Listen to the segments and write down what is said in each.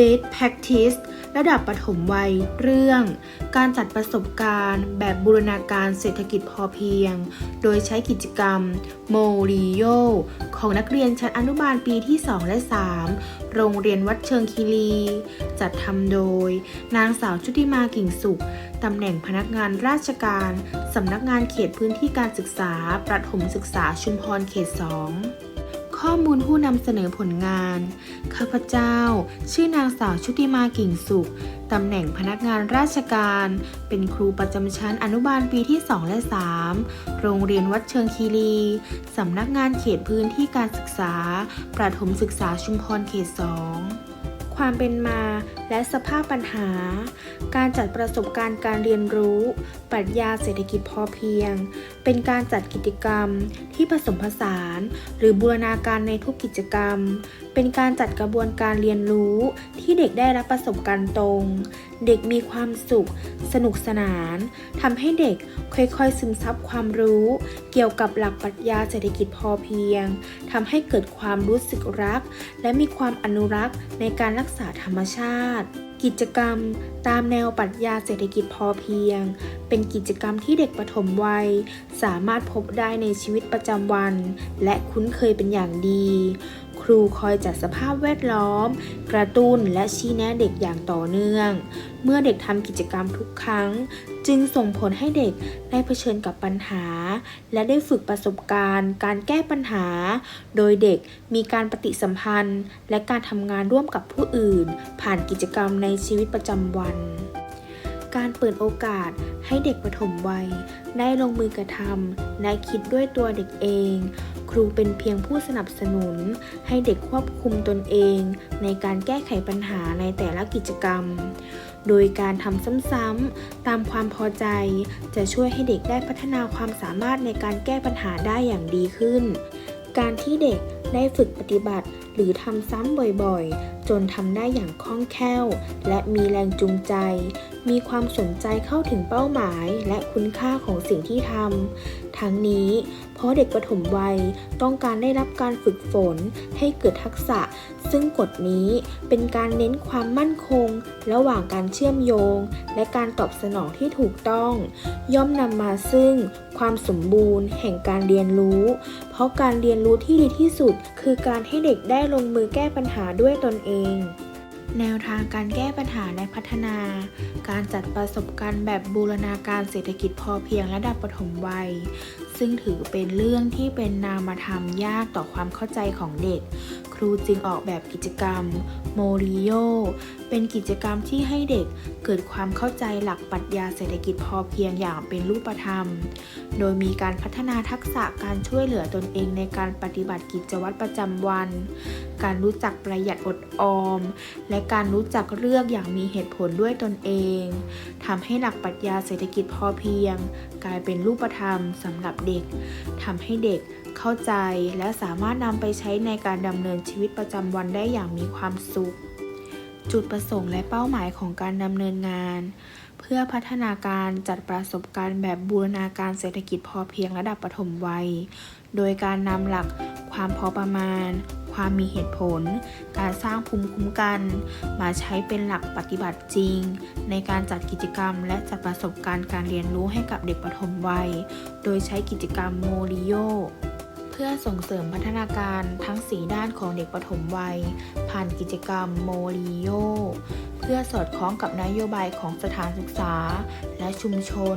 Best Practice ระดับปฐมวัย เรื่อง การจัดประสบการณ์ แบบบูรณาการเศรษฐกิจพอเพียง โดยใช้กิจกรรมโมริโยของนักเรียนชั้นอนุบาลปีที่ 2 และ 3 โรงเรียนวัดเชิงคีรี จัดทำโดย นางสาวชุติมากิ่งสุขตำแหน่งพนักงานราชการสำนักงานเขตพื้นที่การศึกษา ประถมศึกษาชุมพรเขต 2 ข้อมูลผู้นำเสนอผลงาน ข้าพเจ้า ชื่อนางสาวชุติมากิ่งสุข ตำแหน่งพนักงานราชการ เป็นครูประจำชั้นอนุบาลปีที่ 2 และ 3 โรงเรียนวัดเชิงคีรี สำนักงานเขตพื้นที่การศึกษา ประถมศึกษาชุมพรเขต 2 ความเป็นมา และสภาพปัญหา การจัดประสบการณ์การเรียนรู้ ปรัชญาเศรษฐกิจพอเพียง เป็นการจัดกิจกรรมที่ผสมผสาน หรือบูรณาการในทุกกิจกรรม เป็นการจัดกระบวนการเรียนรู้ที่เด็กได้รับประสบการณ์ตรง เด็กมีความสุข สนุกสนานทำให้เด็กค่อยๆ ซึมซับความรู้ เกี่ยวกับหลักปรัชญาเศรษฐกิจพอเพียงทำให้เกิดความรู้สึกรัก และมีความอนุรักษ์ในการรักษาธรรมชาติกิจกรรม ตามแนวปรัชญาเศรษฐกิจพอเพียง เป็นกิจกรรมที่เด็กปฐมวัย สามารถพบได้ในชีวิตประจำวัน และคุ้นเคยเป็นอย่างดี รูคอยจัดสภาพแวดล้อม กระตุ้นและชี้แนะเด็กอย่างต่อเนื่อง เมื่อเด็กทำกิจกรรมทุกครั้ง จึงส่งผลให้เด็กได้เผชิญกับปัญหา และได้ฝึกประสบการณ์ การแก้ปัญหา โดยเด็กมีการปฏิสัมพันธ์ และการทำงานร่วมกับผู้อื่น ผ่านกิจกรรมในชีวิตประจำวัน การเปิดโอกาสให้เด็กปฐมวัย ได้ลงมือกระทำและคิดด้วยตัวเด็กเอง ครูเป็นเพียงผู้สนับสนุน ให้เด็กควบคุมตนเอง ในการแก้ไขปัญหาในแต่ละกิจกรรม โดยการทำซ้ำๆตามความพอใจ จะช่วยให้เด็กได้พัฒนาความสามารถในการแก้ปัญหาได้อย่างดีขึ้น การที่เด็กได้ฝึกปฏิบัติหรือทำซ้ำบ่อยๆ จนทำได้อย่างคล่องแคล่ว และมีแรงจูงใจ มีความสนใจเข้าถึงเป้าหมายและคุณค่าของสิ่งที่ทำ ทั้งนี้ เพราะเด็กปฐมวัยต้องการได้รับการฝึกฝนให้เกิดทักษะ ซึ่งกฎนี้เป็นการเน้นความมั่นคง ระหว่างการเชื่อมโยง และการตอบสนองที่ถูกต้อง ย่อมนำมาซึ่ง ความสมบูรณ์ แห่งการเรียนรู้ เพราะการเรียนรู้ที่ดีที่สุด คือการให้เด็กได้ลงมือแก้ปัญหาด้วยตนเอง แนวทางการแก้ปัญหาและพัฒนา การจัดประสบการณ์แบบบูรณาการเศรษฐกิจพอเพียงระดับปฐมวัย ซึ่งถือเป็นเรื่องที่เป็นนามธรรมยากต่อความเข้าใจของเด็ก ครูจึงออกแบบกิจกรรมโมริโยเป็นกิจกรรมที่ให้เด็กเกิดความเข้าใจหลักปรัชญาเศรษฐกิจพอเพียงอย่างเป็นรูปธรรม โดยมีการพัฒนาทักษะการช่วยเหลือตนเองในการปฏิบัติกิจวัตรประจำวัน การรู้จักประหยัดอดออม และการรู้จักเลือกอย่างมีเหตุผลด้วยตนเองทำให้หลักปรัชญาเศรษฐกิจพอเพียงกลายเป็นรูปธรรมสำหรับเด็กทำให้เด็กเข้าใจและสามารถนำไปใช้ในการดำเนินชีวิตประจำวันได้อย่างมีความสุข จุดประสงค์และเป้าหมายของการดำเนินงาน เพื่อพัฒนาการจัดประสบการณ์แบบบูรณาการเศรษฐกิจพอเพียงระดับปฐมวัย โดยการนำหลักความพอประมาณ ความมีเหตุผล การสร้างภูมิคุ้มกัน มาใช้เป็นหลักปฏิบัติจริง ในการจัดกิจกรรม และจัดประสบการณ์การเรียนรู้ให้กับเด็กปฐมวัย โดยใช้กิจกรรมโมริโยเพื่อส่งเสริมพัฒนาการทั้ง4ด้านของเด็กปฐมวัย ผ่านกิจกรรมโมริโยเพื่อสอดคล้องกับนโยบายของสถานศึกษา และชุมชน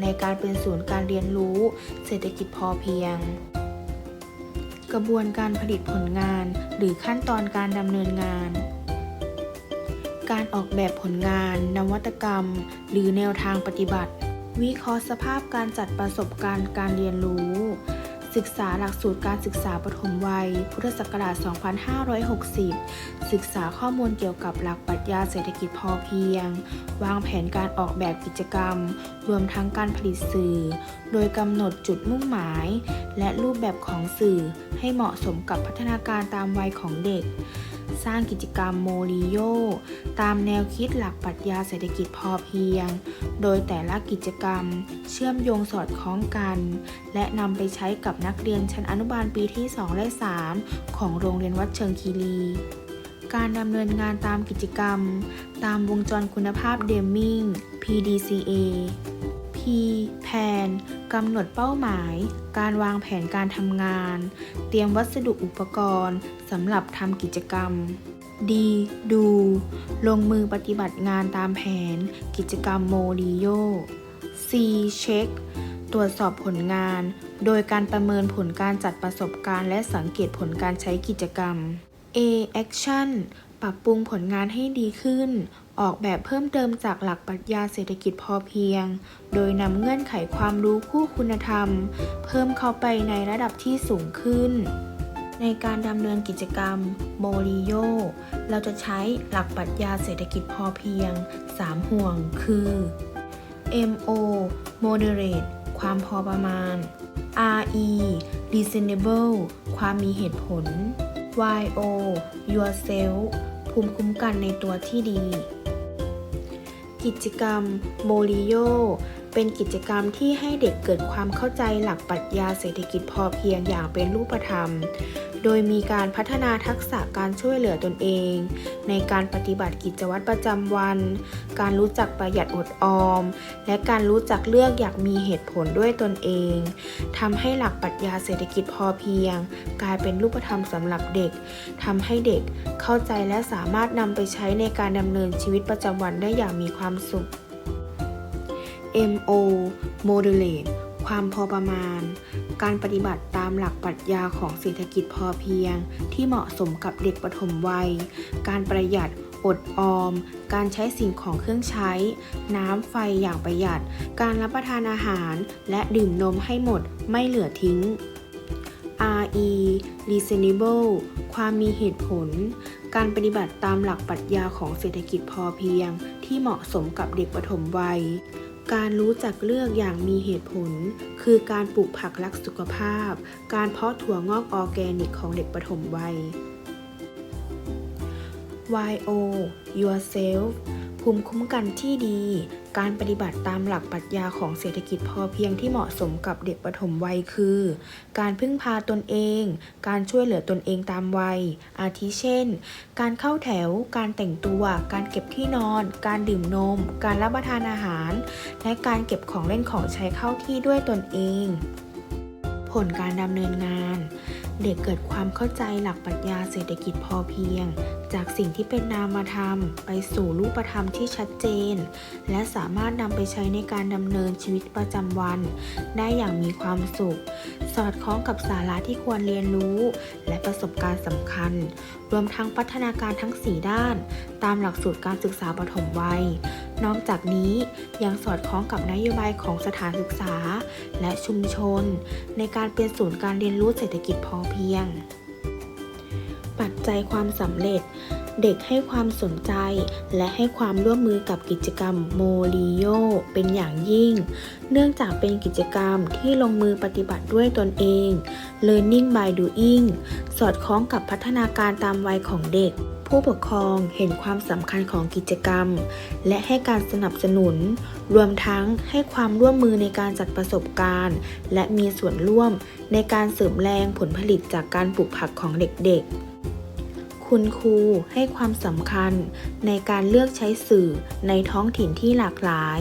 ในการเป็นศูนย์การเรียนรู้ เศรษฐกิจพอเพียง กระบวนการผลิตผลงาน หรือขั้นตอนการดำเนินงาน การออกแบบผลงาน นวัตกรรม หรือแนวทางปฏิบัติ วิเคราะห์สภาพการจัดประสบการณ์การเรียนรู้ ศึกษาหลักสูตรการศึกษาปฐมวัย พุทธศักราช 2560 ศึกษาข้อมูลเกี่ยวกับหลักปรัชญาเศรษฐกิจพอเพียง วางแผนการออกแบบกิจกรรม รวมทั้งการผลิตสื่อ โดยกำหนดจุดมุ่งหมาย และรูปแบบของสื่อให้เหมาะสมกับพัฒนาการตามวัยของเด็ก สร้างกิจกรรมโมริโยตามแนวคิดหลักปรัชญาเศรษฐกิจพอเพียง โดยแต่ละกิจกรรมเชื่อมโยงสอดคล้องกัน และนำไปใช้กับนักเรียนชั้นอนุบาลปีที่ 2 และ 3 ของโรงเรียนวัดเชิงคีรีการดำเนินงานตามกิจกรรม ตามวงจรคุณภาพเดมมิง PDCA P แผน กำหนดเป้าหมาย การวางแผนการทำงาน เตรียมวัสดุอุปกรณ์สำหรับทำกิจกรรม D ดู ลงมือปฏิบัติงานตามแผน กิจกรรมโมดิโย C เช็ค ตรวจสอบผลงาน โดยการประเมินผลการจัดประสบการณ์ และสังเกตผลการใช้กิจกรรม A action ปรับปรุงผลงานให้ดีขึ้น ออกแบบเพิ่มเติมจากหลักปรัชญาเศรษฐกิจพอเพียง โดยนำเงื่อนไขความรู้คู่คุณธรรม เพิ่มเข้าไปในระดับที่สูงขึ้น ในการดำเนินกิจกรรมโมริโยเราจะใช้หลักปรัชญาเศรษฐกิจพอเพียง 3 ห่วงคือ MO moderate ความพอประมาณ RE reasonable ความมีเหตุผล YO yourself ภูมิคุ้มกันในตัวที่ดี กิจกรรม โมริโย เป็นกิจกรรมที่ให้เด็กเกิดความเข้าใจหลักปรัชญาเศรษฐกิจพอเพียงอย่างเป็นรูปธรรม โดยมีการพัฒนาทักษะการช่วยเหลือตนเอง ในการปฏิบัติกิจวัตรประจำวัน การรู้จักประหยัดอดออม และการรู้จักเลือกอยางมีเหตุผลด้วยตนเองทำให้หลักปรัชญาเศรษฐกิจพอเพียง กลายเป็นรูปธรรมสำหรับเด็กทำให้เด็กเข้าใจและสามารถนำไปใช้ในการดำเนินชีวิตประจำวันได้อย่างมีความสุข MO moderate ความพอประมาณ การปฏิบัติตามหลักปรัชญาของเศรษฐกิจพอเพียง ที่เหมาะสมกับเด็กปฐมวัย การประหยัดอดออม การใช้สิ่งของเครื่องใช้ น้ำไฟอย่างประหยัด การรับประทานอาหาร และดื่มนมให้หมดไม่เหลือทิ้ง RE reasonable ความมีเหตุผล การปฏิบัติตามหลักปรัชญาของเศรษฐกิจพอเพียง ที่เหมาะสมกับเด็กปฐมวัย การรู้จักเลือกอย่างมีเหตุผล คือการปลูกผักรักสุขภาพ การเพาะถั่วงอกออร์แกนิกของเด็กปฐมวัย YO yourself ภูมิคุ้มกันที่ดี การปฏิบัติตามหลักปรัชญาของเศรษฐกิจพอเพียงที่เหมาะสมกับเด็กปฐมวัยคือ การพึ่งพาตนเอง การช่วยเหลือตนเองตามวัย อาทิเช่น การเข้าแถว การแต่งตัว การเก็บที่นอน การดื่มนม การรับประทานอาหาร และการเก็บของเล่นของใช้เข้าที่ด้วยตนเอง ผลการดำเนินงาน เด็กเกิดความเข้าใจหลักปรัชญาเศรษฐกิจพอเพียง จากสิ่งที่เป็นนามธรรม ไปสู่รูปธรรมที่ชัดเจน และสามารถนำไปใช้ในการดำเนินชีวิตประจำวัน ได้อย่างมีความสุขสอดคล้องกับสาระที่ควรเรียนรู้ และประสบการณ์สำคัญ รวมทั้งพัฒนาการทั้ง 4 ด้าน ตามหลักสูตรการศึกษาปฐมวัย นอกจากนี้ยังสอดคล้องกับนโยบายของสถานศึกษา และชุมชน ในการเป็นศูนย์การเรียนรู้เศรษฐกิจพอเพียง ปัจจัยความสำเร็จ เด็กให้ความสนใจและให้ความร่วมมือกับกิจกรรมโมริโยเป็นอย่างยิ่ง เนื่องจากเป็นกิจกรรมที่ลงมือปฏิบัติด้วยตนเอง Learning by doing สอดคล้องกับพัฒนาการตามวัยของเด็ก ผู้ปกครองเห็นความสำคัญของกิจกรรม และให้การสนับสนุน รวมทั้งให้ความร่วมมือในการจัดประสบการณ์ และมีส่วนร่วมในการเสริมแรงผลผลิตจากการปลูกผักของเด็กๆ คุณครูให้ความสำคัญในการเลือกใช้สื่อในท้องถิ่นที่หลากหลาย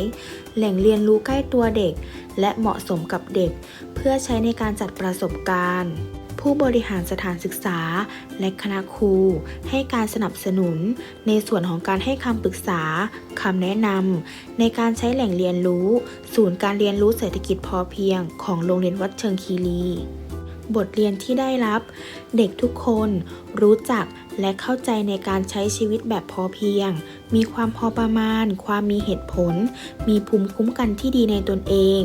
แหล่งเรียนรู้ใกล้ตัวเด็ก และเหมาะสมกับเด็ก เพื่อใช้ในการจัดประสบการณ์ ผู้บริหารสถานศึกษา และคณะครูให้การสนับสนุน ในส่วนของการให้คำปรึกษาคำแนะนำในการใช้แหล่งเรียนรู้ ศูนย์การเรียนรู้เศรษฐกิจพอเพียง ของโรงเรียนวัดเชิงคีรีบทเรียนที่ได้รับ เด็กทุกคนรู้จัก และเข้าใจในการใช้ชีวิตแบบพอเพียง มีความพอประมาณ ความมีเหตุผล มีภูมิคุ้มกันที่ดีในตนเอง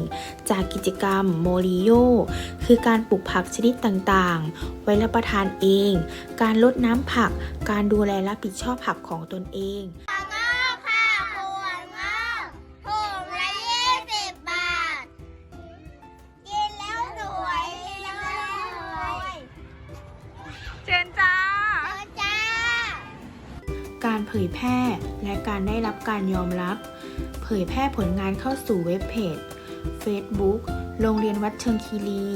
จากกิจกรรมโมริโยคือการปลูกผักชนิดต่างๆ ไว้รับประทานเอง การลดน้ำผัก การดูแลรับผิดชอบผักของตนเอง เผยแพร่ และการได้รับการยอมรับ เผยแพร่ผลงานเข้าสู่เว็บเพจ Facebook โรงเรียนวัดเชิงคีรี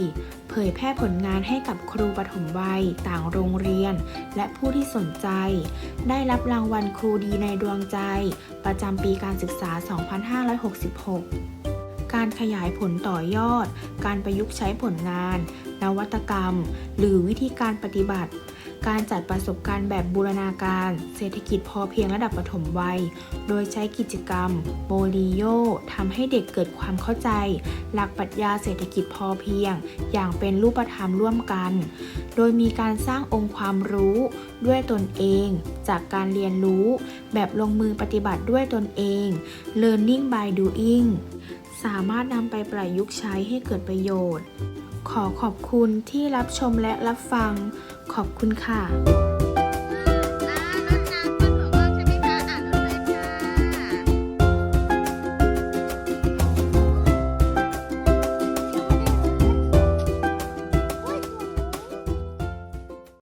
เผยแพร่ผลงานให้กับครูปฐมวัย ต่างโรงเรียน และผู้ที่สนใจ ได้รับรางวัลครูดีในดวงใจ ประจำปีการศึกษา 2566 การขยายผลต่อยอด การประยุกต์ใช้ผลงาน นวัตกรรม หรือวิธีการปฏิบัติ การจัดประสบการณ์แบบบูรณาการ เศรษฐกิจพอเพียงระดับปฐมวัย โดยใช้กิจกรรมโมลีโยทำให้เด็กเกิดความเข้าใจ หลักปรัชญาเศรษฐกิจพอเพียง อย่างเป็นรูปธรรมร่วมกัน โดยมีการสร้างองค์ความรู้ด้วยตนเอง จากการเรียนรู้ แบบลงมือปฏิบัติด้วยตนเอง learning by doing สามารถนำไปประยุกต์ใช้ให้เกิดประโยชน์ ขอขอบคุณที่รับชมและรับฟัง ขอบคุณค่ะ